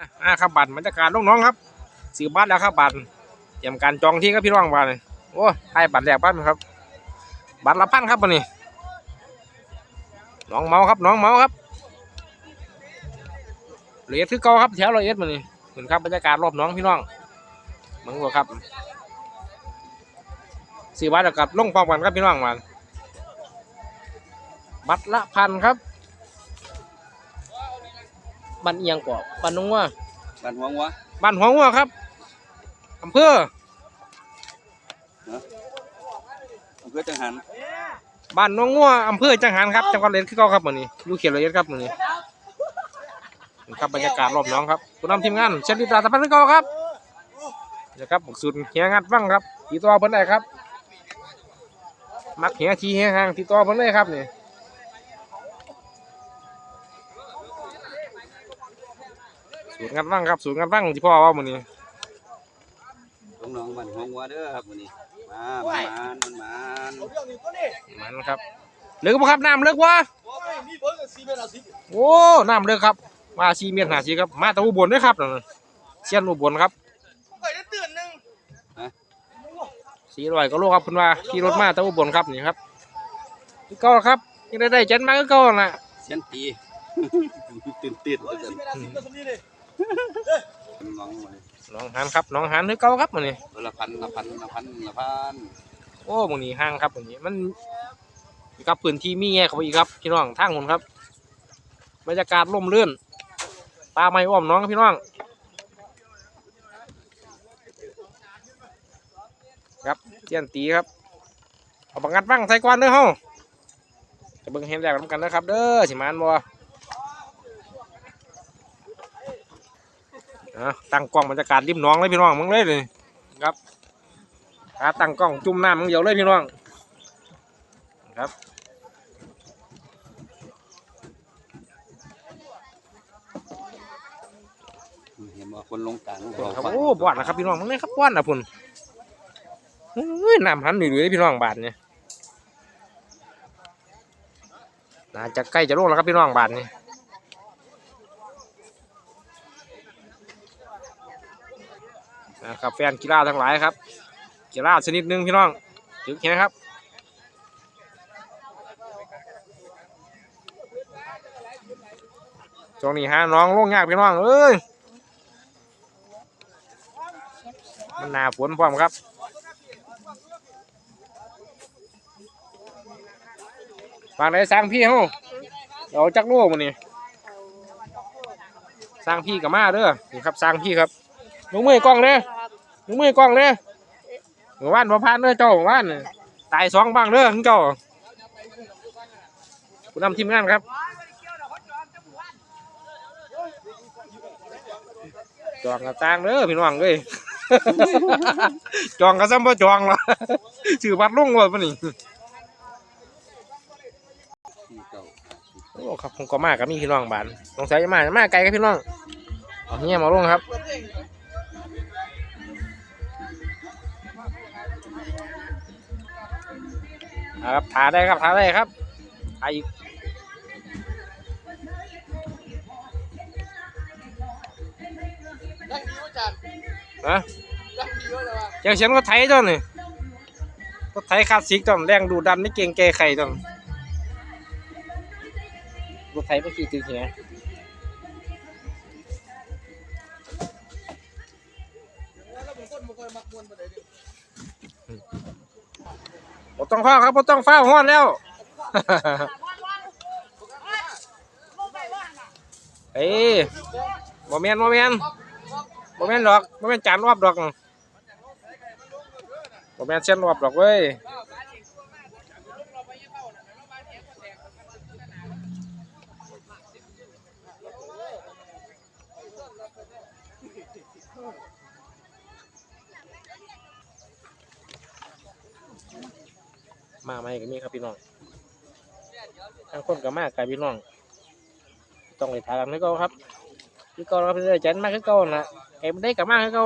อ่าครับบัตรบรรยากาศน้องๆครับซื้อบัตรแล้วครับบัตรเตรียมการจองที่ครับพี่น้องบัตรโอ้ให้บัตรแรกบัตรครับ บัตรละพันครับวันนี้น้องเมาครับน้องเมาครับเอียดคือเก่าครับแถวละเอียดมันนี่เหมือนครับบรรยากาศรอบน้องพี่น้องมึงบอกครับซื้อบัตรแล้วกับลงพร้อมกันครับพี่น้องบัตรบัตรละพันครับ บันเอียงกว่าบันนงว่าบ้านหวงวะบ้านหัวงัวครับอำเภออำเภอจังหันบ้านหน้องงัวอำเภอจังหารครับจังหวัดเลยคือเก่าครับมื้อนี้อยู่เขตละเอียดครับมื้อนี้นี่ครับบรรยากาศรอบน้องครับผู้นำทีมงานเชลิตาตะพันคือเก่าครับนี่ครับบักสุดเฮียงัดฟังครับตีตัวเพิ่นได้ครับ มักเฮียทีเฮียห่างตีตัวเพิ่นเลยครับนี่ สูตรงัดฟังครับสูตรงัดฟังที่พ่อเว่ามื้อนี้น้องๆบ้านหวงวะเด้อครับมื้อนี้มามันมันมันมันครับเลิกบ่ครับน้ำเลิกวะโอ้น้ำเลิกครับมาซีเมียนหาซีครับมาแตะอุบลด้วยครับนั่นน่ะเชียนอุบลครับสี่ร้อยก็โลครับคุณว่าขี่รถมาแตะอุบลครับนี่ครับนี่เก็ครับยังได้ได้เจ็ดมาก็เก่าน่ะเสียนตีตื่นตื่นตื่ นน้องมาเลยน้องหันครับน้องหันคือเก่าครับมื้อนี้ละพันละพันละพันละพันโอ้มื้อนี้ห่างครับมื้อนี้มันมีครับพื้นที่มีแง่เข้าไปอีกครับพี่น้องทางหุ่นครับบรรยากาศร่มรื่นปลาไม้อ้อมน้องครับพี่น้องครับเจียนตีครับเอาบังงัดบ้างใส่ก้อนเด้อเฮาจะเบิ่งเห็นแรกนำกันนะครับ เด้อสิมานบ่ อะตั้งกล้องบรรยากาศริมหน้องเลยพี่น้องมึงเลยเลยครับขาตั้งกล้องจุ่มน้ำมึงเดียวเลยพี่น้องครับเห็นว่าคนลงต่างครับโอ้บอดนะครับพี่น้องมึงเลยครับบอดนะพุ่นเฮ้ยน้ำหันหนุ่ยๆพี่น้องบาทเนี่ยน่าจะใกล้จะลงแล้วครับพี่น้องบาทนี่ นะครับแฟนกีฬาทั้งหลายครับ กีฬาชนิดหนึ่งพี่น้องถึงแค่ครับช่วงนี้ฮะน้องลงยากพี่น้องเอ้ยมันหนาฝนพร้อมครับฝากได้สร้างพี่เฮาเอาจักโลมันนี่สร้างพี่กับมาเด้อนี่ครับสร้างพี่ครับ ลงมือกล้องเด้อลงมือกล้องเด้หมู่บ้านบ่พานเด้อเจ้าหมู่บ้านตายสองบ้างเด้อของเจ้าผู้นำทีมงานครับจองกระตังเด้อพี่น้องเอ้ยจองก็ซ้ำบ่จองละชื่อวัดลุงว่าปะนี่โอ้ครับผมก็มากับมีพี่น้องบ้านสงสัยจะมาจะมาไกลกับพี่น้องเอาเฮียมาลงครับ เอาครับทาได้ครับทาได้ครับทาอีกนะเจ้าเสียนก็ไทยจ้ะนี่ก็ไทยคลาสสิกจ้ะแรงดูดันไม่เก่งแก้ไขจ้ะรถไถเมื่อกี้ตึงเหีย ต้องฟ้าวครับบ่ต้องฟ้าวฮ้อนแล้วเอ้ยบ่แม่นบ่แม่นบ่แม่นดอกบ่แม่นจานรอบดอกบ่แม่นเส้นรอบดอกเว้ย ก็มีครับพี่น้องทางคนก็มากกับพี่น้อง ต้องไปถามกันให้เก่าครับพี่เก่าเราเป็นเจันมากขึ้นเก่านะไอ้ไม่ได้กับมากขึ้นเก่า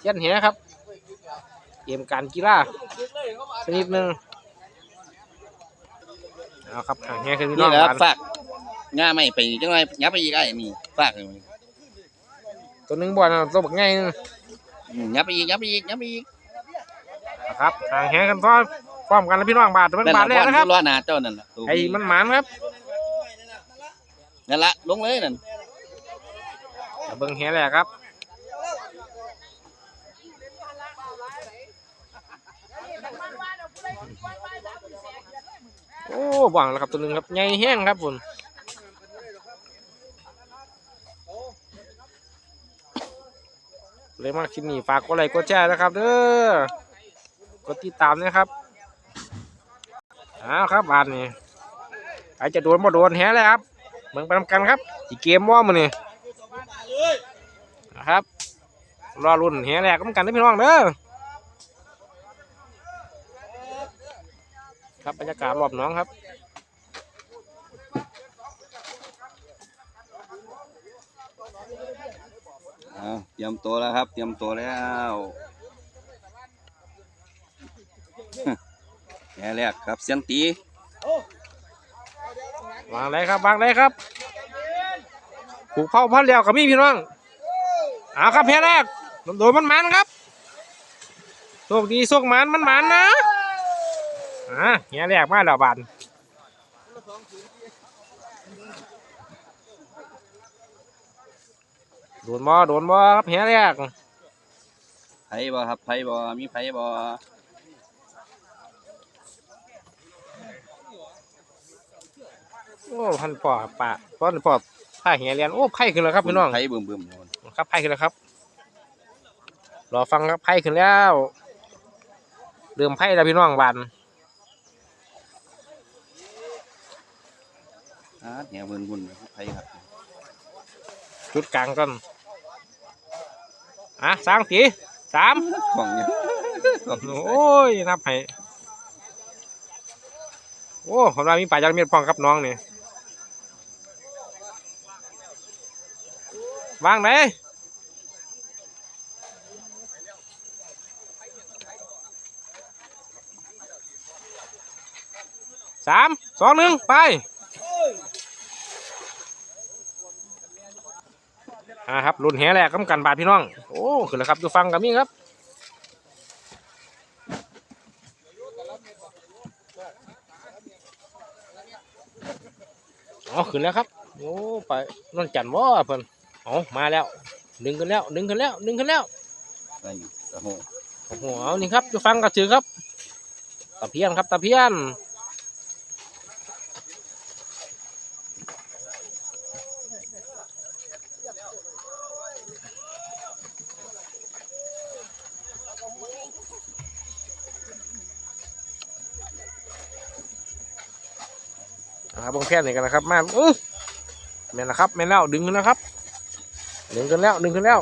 เช่นเหี้ยครับ เกมการกีฬาชนิดหนึ่งเอาครับห่างเหี้ยคือพี่น้นี่องแหละบ้านฝากง่าไม่ไปจังไรยับไปอีกไอ้นี่ฝากเลยตัวหนึงบ่อนะตัวบักใหญ่นึงอืมยับไปอีกยับไปอีกยับไปอีก นะครับห่างแหกันพร้อม พร้อมกันแล้วพี่น้องบาทมันบาทแรกนะครับล้อหน้าเจ้านั่นล่ะตัวไอ้มันหมานครับนั่นละลงเลยนั่นเบิ่งแหแรกครับโอ้หวังแล้วครับตัวหนึงครับใหญ่แห้งครับผมเลยมาคลิปนี้ฝากกดไลค์กดแชร์นะครับเด้อกดติดตามนะครับ อ้าวครับบาทนี้ใครจะโดนบ่โดนแหเลยครับเบิ่งไปทำกันครับ อีเกมว่ามันนี่นะครับรอรุ่นแหแรกกันกันนะพี่น้องเด้อครับบรรยากาศรอบน้องครับเตรียมตัวแล้วครับ เตรียมตัวแล้ว แง่แรกครับเสียนตีวางเลยครับวางเลยครับผูกเผาพันแล้วกับมีพี่น้องเอาครับแพ้แรกโดนมันมันครับโชคดีโชคมันมันมันนะอ่าเฮียแรกมาแล้วบานโดนบ่โดนบ่ครับเฮียแรกไผบ่ครับไผบ่มีไผบ่ โอ้พันปอป่าพันปอผ้าเฮียเรียนโอ้ไพ่ขึ้นแล้วครับพี่น้องไผบึ้มบึ้มอยู่ครับไพ่ขึ้นแล้วครับรอฟังครับไพ่ขึ้นแล้วเริ่มไพ่แล้วพี่น้องบานอ่าแง่บึ้นบุ่นไผครับ จุดกลางก่อนอะสามตีสามของเนี่ยโอ้ยนับให้โอ้ผมว่ามีป่าจารเมียดพองครับน้องนี่ วางไหนสามสองหนึ่งไปอ่าครับรุ่นแหแรกกำกันบาทพี่น้อง โอ้ขึ้นแล้วครับดูฟังกับมี่ครับอ๋อขึ้นแล้วครับ โอ้ไปนนจันว่าเพิ่น เอามาแล้วดึงขึ้นแล้วดึงขึ้นแล้วดึงขึ้นแล้วไอ้กระโหโอ้โหเอานี่ครับดูฟังกับถือครับตะเพียนครับตะเพียนนะครับบงแพทย์นี่กันนะครับมาอื้อแม่นแล้วครับแม่นแล้วดึงขึ้นแล้วครับ ดึงขึ้นแล้วดึงขึ้นแล้ว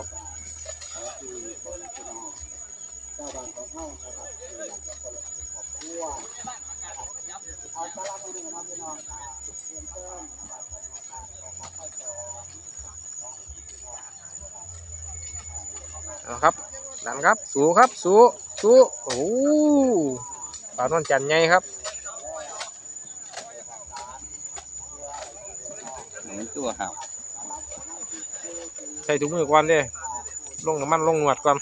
เอาครับดันครับ สูครับสูสูโอ้ปลาต้นจันทร์ใหญ่ครับมันตัวห่าว ใส่ถุงมือก่อนเด้ลงน้ำมันลงหนวดก่อน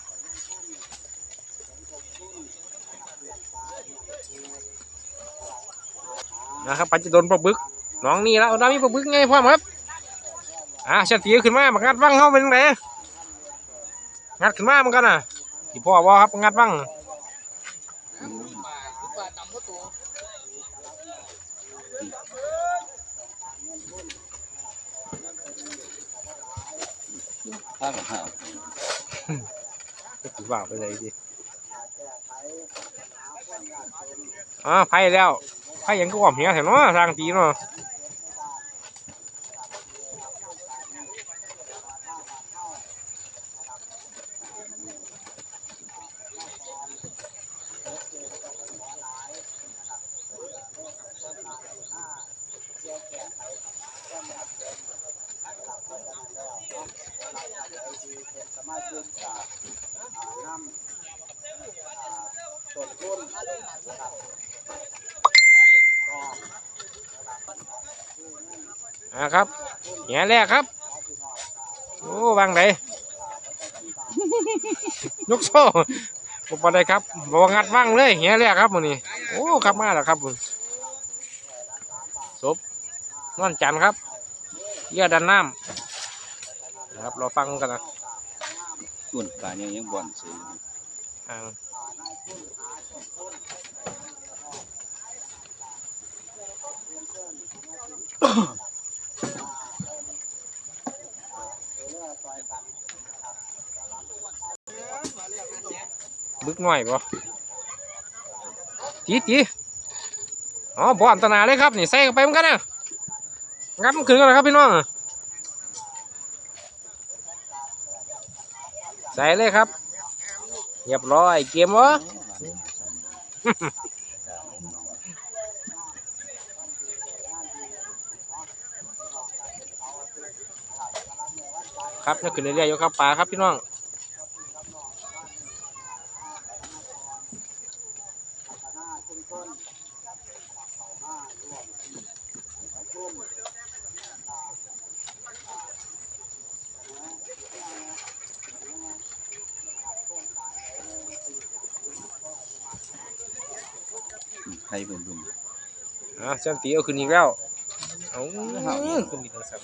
นะครับปัจจุบันปลาบึกน้องนี่แล้วน้ามีปลาบึกไงพ่อครับอ่าเฉตีขึ้นมาบังัดวังเข้าเป็นไงงัดขึ้นมาเหมือนกันน่ะที่พ่อว่าครับงัดวังข้างห่าว ก็ถือ ว่าไปเลยดิอ่าไพ่แล้วไพ่ยังก็หอมเหี้ยแถวเนาะทางตีเนาะ อ่าครับแง่แรกครับ โอ้วางไหนยกโซ่บ่ปานใดครับบ่ว่างัดว่างเลยเฮียแรกครับมื้อนี้โอ้ครับมาแล้วครับผมศพนอนจันทร์ครับเรือดันน้ำนะครับเราฟังกันนะส่วนการยังยังบ่อนซื้อทาง บึกหน่อยบ่จีจีอ๋อบอนตนาเลยครับนี่ใส่ไปเหมือนกันนะงัดมันขึ้นกันนะครับพี่น้องใส่เลยครับเรียบร้อยเกมวะครับจะขึ้นเรื่อยๆอยู่ครับปลาครับพี่น้อง ใครเบิ่งเบิ่งอะเส้นตีเอาขึ้นอีกแล้ว เอาขึ้นอีกทั้งสาม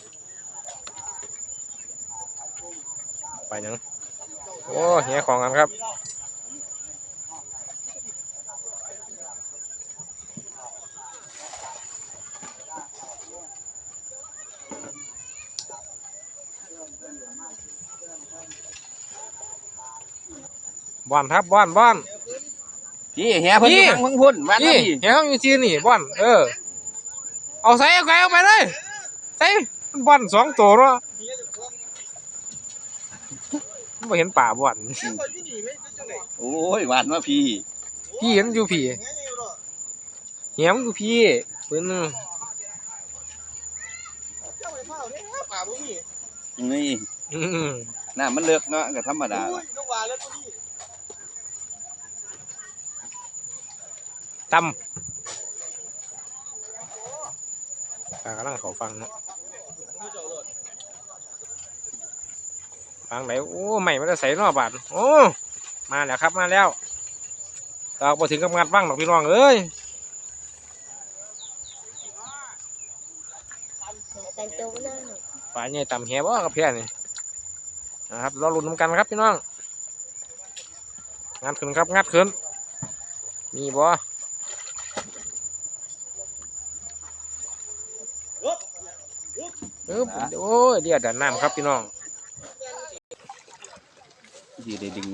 ไปยังโอ้เฮียของกันครับบอนครับบอนบอน พี่เฮียเพิ่นพี่อยู่ข้างเพิ่งพุ่นวันนี่นี้เฮียเขาอยู่ที่นี่บอนเออ เอาใส่เอาไก่เอาไปเลยใส่มันบอนสองตัวเนาะไม่เห็นป่าบอนโอ้ยหวานมาพี่พี่เห็นอยู่พี่เหียมอยู่พี่ปืนนึงนี่อืมน้ำมันเลิกเนาะก็ธรรมดาล่ะตำปลากำลังเขาฟังเนาะฟังไหนโอ้ใหม่มันจะใส่นอบาทโอ้มาแล้วครับมาแล้วเราพอถึงกับงัดบ้างหรอกพี่น้องเอ้ยแต่งตัวหน้าหน่อยปลาใหญ่ต่ำแหบ่กับเพี้ยนี่นะครับรอลุ้นน้ำกันครับพี่น้องงัดขึ้นครับงัดขึ้นมีบ่ อึ๊บโอ้ยเดี๋ยวดันน้ำครับพี่น้องพี่ได้ดึง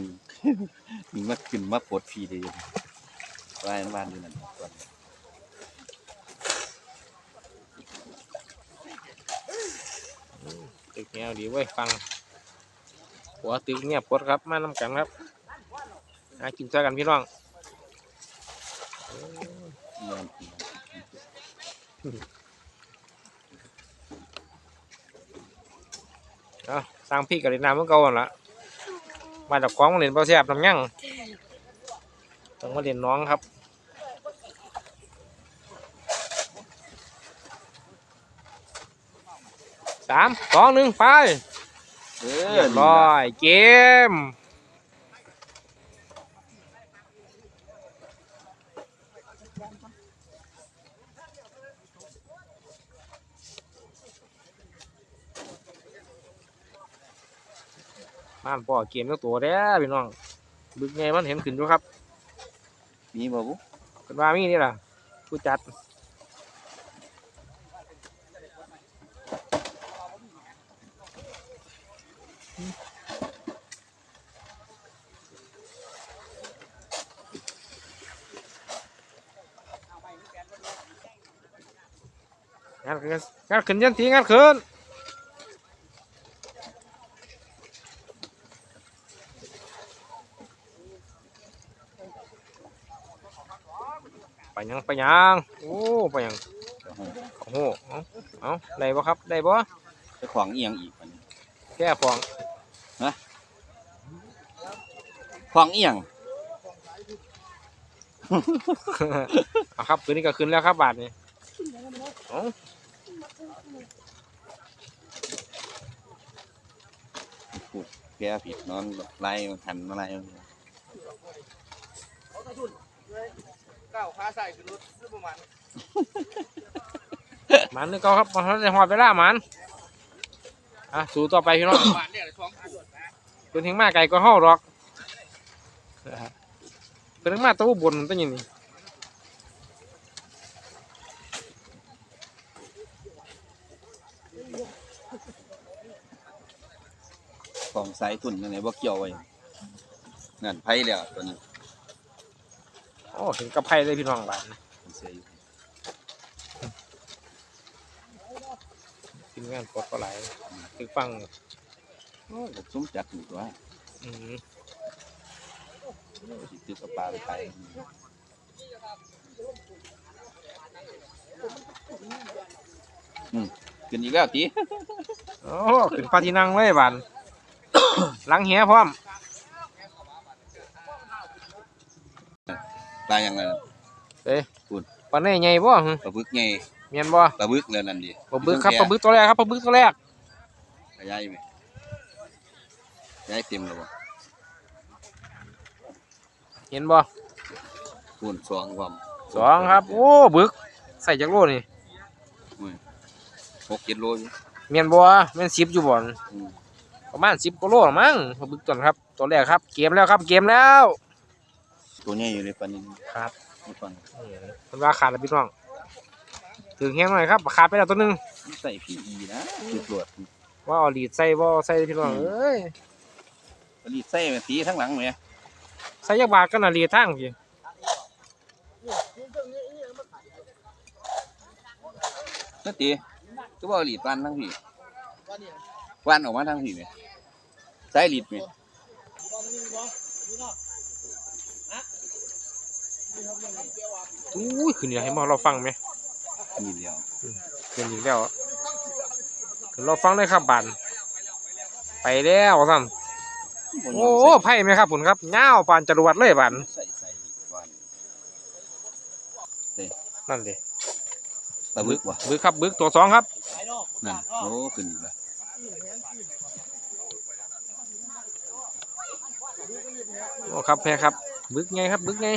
ดึงมาขึ้นมาปลดพี่ได้ว่ายน้ำบ้านอยู่นั่นก่อนตึกแนวดีเว้ยฟังหัวตึกเงียบกดครับมาน้ำกันครับหากินซะกันพี่น้อง เอาสร้างพี่กับเล่นน้ำเมื่อก่อนละมาจากคล้องมาเล่นเปล่าเสียบน้ำยั่งต้องมาเล่นน้องครับสามสองหนึ่งไปเอเรียบร้อยเกม บ้านพ่อเกมตัวตัวเด้อพี่น้องบึกไงมันเห็นขึ้นอยู่ครับมีบ่บุเป็นว่ามีนี่ล่ะผู้จัดงานขึ้นงานขึ้นยันทีงานขึ้น ยังไปยังโอ้ไปยังโอ้โหเอาเอาได้บ่ครับได้บ่เจ้าของเอียงอีกอันนี้แก้ฟองของเอียงเอาครับคืนนี้ก็ขึ้นแล้วครับบาทนี้เอาพูดแพ้ผิดนอนไล่มันหันมาไล่มัน ก้าวขาใส่ขึ้นรถประมาณหมันนี่ก็ครับมันจะหอดเวลาหมันอะสู้ต่อไปพี่น้องบาทเนี่ยสองขวดเพิ่นถึงมาไกลก็เฮาหรอกนะฮะเพิ่นถึงมาแตัวบนตั้งอย่างนี้ของสายทุนยังไงบ่เกี่ยวไว้นั่นไผแล้วตัวนี้โอ้เห็นกับไพ่เลยพี่น้องบ้านมันเสียอยู่ทีมงานกดก็หลายถึงฟังโอ้ยก็ซุ้มจัดอยู่ตัวอืมสิตึกเอาปลาไปขายอืมขึ้นอีกแล้วติโอ้ขึ้นปลาที่นั่งเลยบ้านหลังเหียพร้อม ปลายังไงเอ้ยพูดปลาแน่ใหญ่บ่หึปลาบึกไงเมียนบ่ปลาบึกแล้วนั่นดิปลาบึกครับปลาบึกตัวแรกครับปลาบึกตัวแรกขยายไหมขยายเต็มแล้วบ่เห็นบ่คูณสองความสองครับ โอ้บึกใส่จากโลนี่หกเจ็ดโลอยู่เมียนบ่แม่นสิบอยู่บ่อนอืมประมาณสิบกว่าโลหรอมั้งปลาบึกตัวนั้นครับตัวแรกครับ เกมแล้วครับเกมแล้ว ตัวใหญ่อยู่เลยปลานี้ครับไม่ฟังอืมเป็นว่าขาดแล้วพี่น้องถึงแห้งหน่อยครับขาดไปแล้วตัวหนึงใส่พีอีนะจุดตรวจว่าเอาลีดใส่บ่ใส่พี่น้องเอ้ยผลิตใส่มาตีทั้งหลังไหมใส่ยักบาทกันน่ะลีดทางพี่นั่นตีก็บอกหลีดวันทั้งพี่วันออกมาทั้งพี่ไหมใส่หลีดไหม อุ้ยขึ้นอยากให้มาเราฟังไหมมีเดียวขึ้นอีกแล้วขึ้นเราฟังได้ครับบานไปแล้วซ้ำโอ้ไพ่ไหมครับผมครับเงาวปานจรวดเลยบานใส่ใส่วันนั่นดิปลาบึกวะบึกครับบึกตัวสองครับนั่นโอ้ขึ้นอีกแล้วโอ้ครับแพ้ครับบึกไงครับบึกไง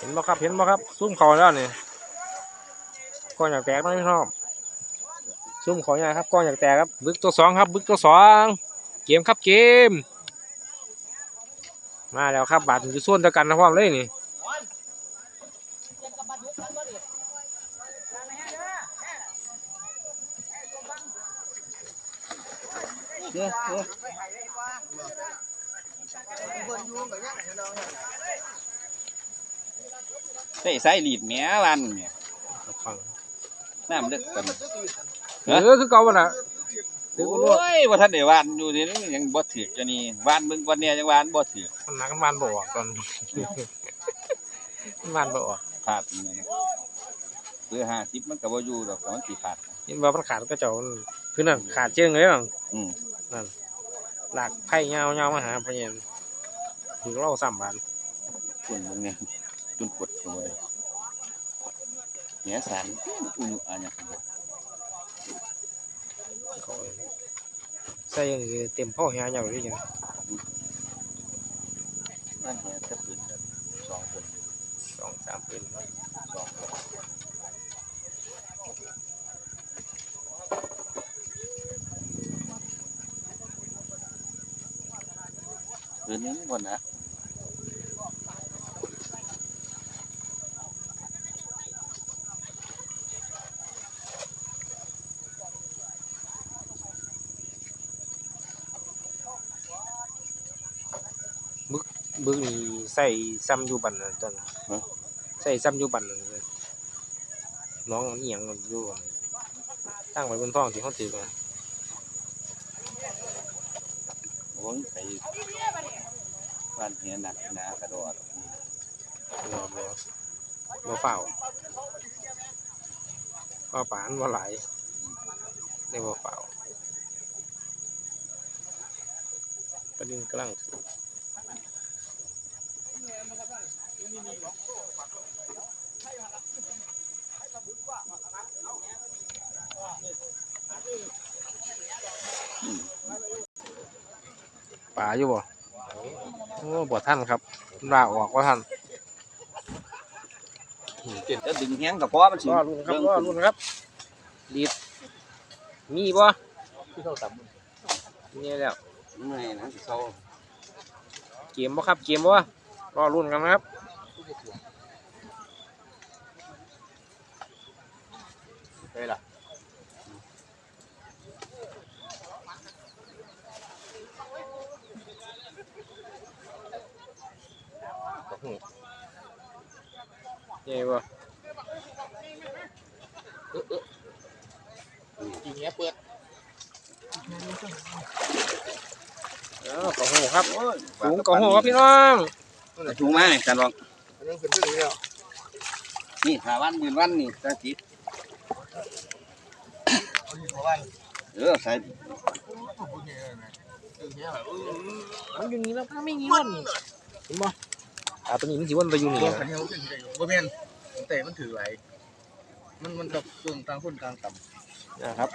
เห็นบ่ครับ เห็นบ่ครับ ซุ่มเขาแล้วนี่ก้อนอยากแตกไหมพี่น้องซุ่มเขาใหญ่ครับก้อนอยากแตกครับ บึกตัวสองครับ บึกตัวสองเกมครับเกม มาแล้วครับ บาดถึงจะส่วนเดียวกันนะพ่อมเลยนี่เด้อเด้อ ใส่ใส่หลีดแหมวันเนี่ยฟังน้ำเด็กกันเออคือเก่าบ่น่ะถือโอกูรู้้ยว่าท่านได้วานอยู่นี่ยังบ่ถือกจะนี่วานมึงวันเนี้ยยังวานบ่ถือกมันหนักมันบ่ออกตอนมันบ่ออกขาดนี่นะเพื่อห้าสิบมันก็บ่อยู่ดอกแต่มันสิขาดเห็นว่ามันขาดก็เจ้ามันคือนั่นขาดเชิงเลยนั่นอืมหลากไผ่เงาเงามาหาพะเยนถึงเล่าสามบานคุณมึงเนี่ย จุนปวดตัวเลยเนี่ยสารอุ่นอันเนี้ยเขาใส่อย่างนี้เต็มพ่อเหียเงาเลยจังนั่นเนี่ยจะปืนกันสองคนสองสามเป็นสองคนคืนนี้ก่อนนะ บึกนี่ ใส่ซ้ำอยู่บันนั่นตอนใส่ซ้ำอยู่บันนั่นเลยน้องมันเอียงอยู่บันตั้งไว้บนท้องที่เขาตีกันโอ้ยไปบ้านเฮียหนักหนากระโดดบ่บ่บ่เฝ้าก็ปานบ่หลายได้บ่เฝ้าประเด็นกำลังถือ ป่าอยู่บ่โอ้บ่ท่านครับลาออกว่าท่านเจ็ดจะดึงแห้งกับพ่อมันสิรอรุ่นครับรอรุ่นครับดีดมีบ่นี่แล้วไม่นะสิเขาเกมบ่ครับเกมบ่รอรุ่นกันนะครับ ไปล่ะนี่บ่ทีเงี้ยเปิดเออกระหูครับสูงกระหูครับพี่น้องถูกไหมกันลองอันนี้ขึ้นขึ้นนี่แล้วนี่หาวันหมื่นวันนี่ตาจิต เอาอยู่ประมาณเออใส่พูดเงี้ยนะเงี้ยแบบมันอยู่นี่แล้วมันไม่มีวันเห็นบ่อ่าตัวนี้มันสิวนไปอยู่นี่ตัวขันเงี้ยขึ้นที่ไหนบ่แม่นแต่มันถือไหลมันมันกับส่วนกลางคนกลางต่ำนะครับ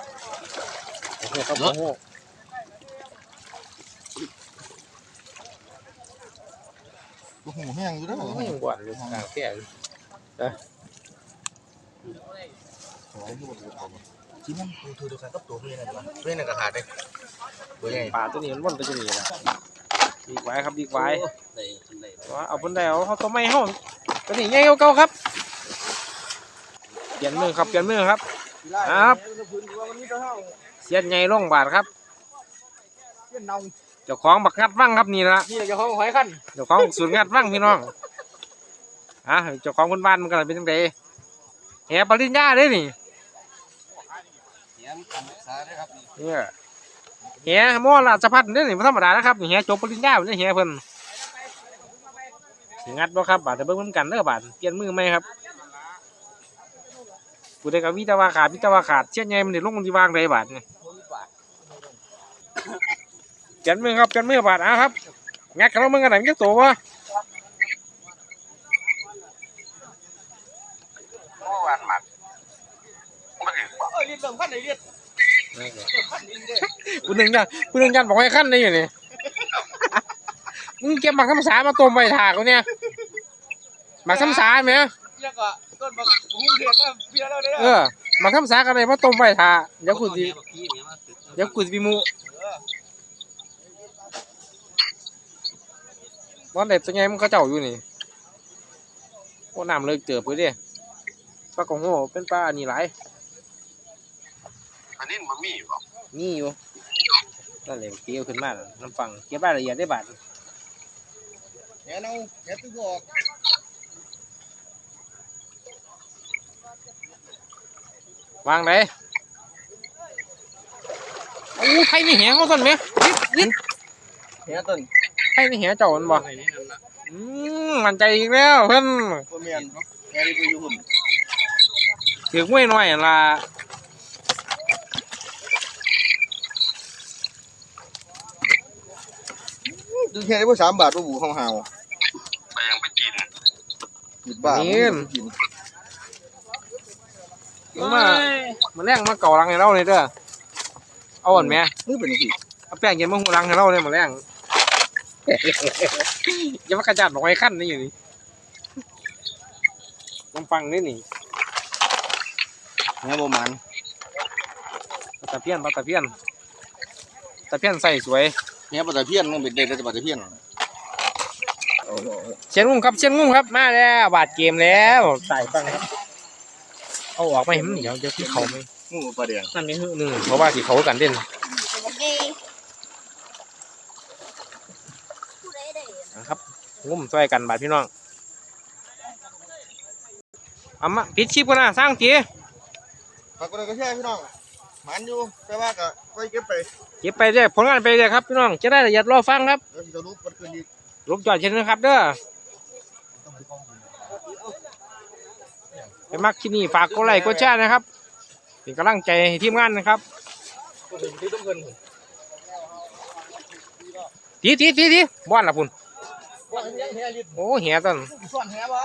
โอ้โหครับโอ้โหโอ้โหแห้งอยู่แล้วโอ้โหกว่าอยู่กลางแก่อยู่จริ งมันถือตัวกันกับตัวเพื่อนนะเพื่อนก็หาได้ตัวใหญ่ปลาตัวนี้มันวนไปอยู่นี่แหละดีกว่าครับดีกว่าได้ได้ว่าเอาบนได้เอาเขาตัวไม่เฮาตัวนี้ใหญ่กว่าเก่าครับเปลี่ยนมือครับเปลี่ยนมือครับครับพื้นที่ว่ามันมีเท่าเท่าเสียนใหญ่ลงบาทครับเส้นเนาเจ้าของบักงัดฟังครับนี่ละนี่แหละเจ้าของหอยขั้นเจ้าของสูตรงัดฟังพี่น้องอะเจ้าของคนบ้านมันก็เลยเป็นจังไดแหปริญญาเด้นี่ เสียงการศึกษาได้ครับนี่เนี่ยหมอราชพัฒน์เนี่บ่ธรรมดานะครับนี่แหจบปริญญาเด้แหเพิ่นงัดบ่ครับบาดแต่เบิ่งนกันเด้อบาดเปลี่ยนมือใหมครับกูได้กับวิตาวาขาดวิตาวาขาดเสียนใหญ่มันได้ลงมันสิวางได้บาดนี่เปลี่ยนมือครับเปลี่ยนมือบาดอะครับงัดกันแล้วมึงกันไหนมันจะโตวะเออเรียนเติมขั้นไหนเรียน เติมขั้นนี้เลยกูนึงยันกูนึงยันบอกให้ขั้นได้อยู่นี่มึงเก็บหมักคำสามาต้มไว้ถากูเนี่ยหมักคำสาไหมเรียกอะต้นบักหุ้งเทียนว่าเพียแล้วเด้เออหมักคำสากันเลยมาต้มไว้ถาเดี๋ยวกูสิเดี๋ยวกูสิไปหมูวันเด็ดตัวไงมึงเขาเจ้าอยู่นี่โอ้น้ำเลิกเจือไปดิปลากระโหเป็นปลาอันนี้หลาย อันมันมีบ่นี่อยู่นั่นเลยเกี่ยวขึ้นมาแล้วน้ำฟังเก็บรายละเอียดได้บาทแหนเอาแหนตื้อบอกวางไหนโอ้ไผ่นี่แหงเขาต้นไหมยิดยิดแหนต้นไผ่นี่แหงเจ้ามันบ่อืมมันใจอีกแล้วเพิ่นบ่แม่นแหนไปอยู่หุ่นถือไมวยหน่อยล่ะ ดูแค่ได้บ่3บาทบ่บูเฮาไปยังไปกินๆ10บาทกินมึงมามาแรงมาเก่ารังให้เราเลยเด้อเอาอ่อนแม่มือเป็นจังซี่เอาแป้งเย็นมาหูรังให้เราเลยมาแรงอย่ามากระจัดบอกไว้ขั้นนี่อยู่นี่ลองฟังนี่นี่แหนบ่มันปลาตะเพียนปลาตะเพียนตะเพียนใส่สวย แหนบ่ตะเพียนมันเป็นเด็กแต่บ่ตะเพียนโอ้โหเชียนงุ้มครับเชียนงุ้มครับมาแล้วบาดเกมแล้วใส่ฟังครับเอาออกไม่เห็นมันเดี๋ยวเดี๋ยวที่เขาไม่งูปลาแดงนั่นนี่หนึ่งเพราะว่าที่เขากันเด่นดีผู้ใดได้นะครับงุ้มช่วยกันบาดพี่น้องเอามาปิดชิปกันนะสร้างจีฝากกดไลค์กดแชร์พี่น้อง มันอยู่แต่ว่าก็ไปเก็บไปเก็บไปเรื่อยผลงานไปเรื่อยครับพี่น้องจะได้ละเอียดรอฟังครับเดี๋ยวสิจะรู้มันคืนอีกลูกจอดเช่นนะครับเด้อไปมักที่นี่ฝากกดไลค์กดแชร์นะครับเป็นกำลังใจให้ทีมงานนะครับก็ถึงที่ต้องเงินทีทีทีทีบ้านละพุ่นว่าเลี้ยงแหลิดโอ้เหียต้นส่วนแหบ่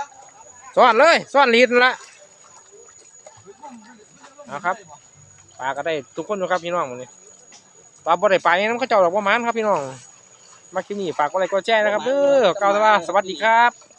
ซ่อนเลยซ่อนลีดนั่นละนะครับ ปลาก็ได้ทุกคนนะครับพี่น้องหมดนี้ปลาบ่ได้ไปน้ำข้าเจ้าดอกประมาณครับพี่น้องมาคลิปนี้ฝากกดไลค์ก็แจ้งนะครับเด้อกล่าแต่ว่าสวัสดีครับ